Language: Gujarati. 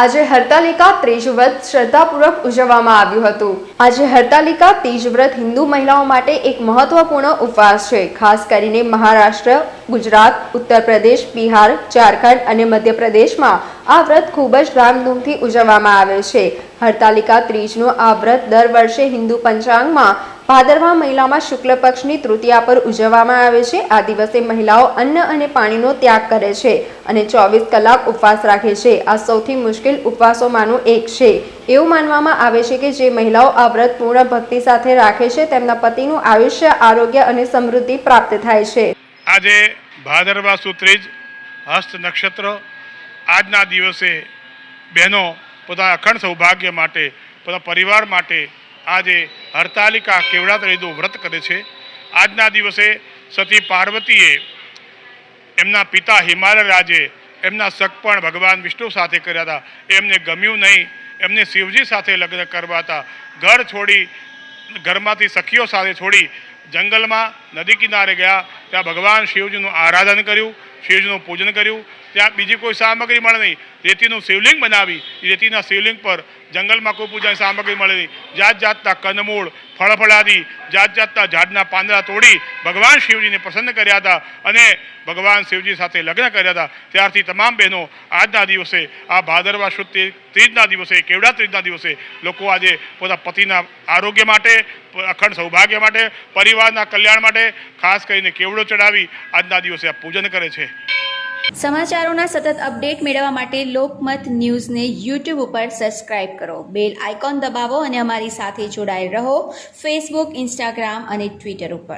આજે હરતાલિકા ત્રીજ વ્રત શ્રદ્ધાપૂર્વક ઉજવવામાં આવ્યું હતું. આજે હરતાલિકા ત્રીજ વ્રત હિન્દુ મહિલાઓ માટે એક મહત્વપૂર્ણ ઉપવાસ છે. ખાસ કરીને મહારાષ્ટ્ર, ગુજરાત ઉત્તર પ્રદેશ બિહાર, ઝારખંડ અને મધ્યપ્રદેશમાં આ વ્રત ખૂબ જ ધામધૂમથી ઉજવવામાં આવે છે. હરતાલિકા ત્રીજનું આ વ્રત દર વર્ષે હિન્દુ પંચાંગમાં ભાદરવા મહિલામાં શુક્લ પક્ષની તૃતીયા પર ઉજવવામાં આવે છે. આ દિવસે મહિલાઓ અન્ન અને પાણીનો ત્યાગ કરે છે અને ચોવીસ કલાક ઉપવાસ રાખે છે. આ સૌથી મુશ્કેલ ઉપવાસોમાંનું એક છે. એવું માનવામાં આવે છે કે જે મહિલાઓ આ વ્રત પૂર્ણ ભક્તિ સાથે રાખે છે, તેમના પતિનું આયુષ્ય, આરોગ્ય અને સમૃદ્ધિ પ્રાપ્ત થાય છે. આજે ભાદરવા સુત્રીજ હસ્ત નક્ષત્ર આજના દિવસે બહેનો પોતાના અખંડ સૌભાગ્ય માટે, પોતાના પરિવાર માટે આજે હરતાલિકા કેવડાતળીનું વ્રત કરે છે. આજના દિવસે સતી પાર્વતીએ એમના પિતા હિમાલય રાજે એમના સગપણ ભગવાન વિષ્ણુ સાથે કર્યા હતા. એમને ગમ્યું નહીં. એમને શિવજી સાથે લગ્ન કરવા હતા. ઘર છોડી, ઘરમાંથી સખીઓ સાથે છોડી જંગલમાં નદી કિનારે ગયા, ત્યાં ભગવાન શિવજીનું આરાધન કર્યું, શિવજીનું પૂજન કર્યું, ત્યાં બીજી કોઈ સામગ્રી મળે નહીં. રેતીનું શિવલિંગ બનાવી, રેતીના શિવલિંગ પર જંગલમાં કોઈ પૂજાની સામગ્રી મળે નહીં. જાત જાતના કંદમૂળ ફળફળાદી જાત જાતના ઝાડના પાંદડા તોડી ભગવાન શિવજીને પ્રસન્ન કર્યા હતા અને ભગવાન શિવજી સાથે લગ્ન કર્યા હતા. ત્યારથી તમામ બહેનો આજના દિવસે, આ ભાદરવા શુદ્ધ ત્રીજના દિવસે, કેવડા ત્રીજના દિવસે લોકો આજે પોતાના પતિના આરોગ્ય માટે અખંડ સૌભાગ્ય માટે, પરિવારના કલ્યાણ માટે ખાસ કરીને કેવડો ચડાવી આજના દિવસે આ પૂજન કરે છે. સમાચારોના સતત અપડેટ મેળવવા માટે લોકમત ન્યૂઝને યુટ્યુબ ઉપર સબસ્ક્રાઇબ કરો. બેલ આઇકોન દબાવો અને અમારી સાથે જોડાયેલ રહો. ફેસબુક ઇન્સ્ટાગ્રામ અને ટ્વિટર ઉપર.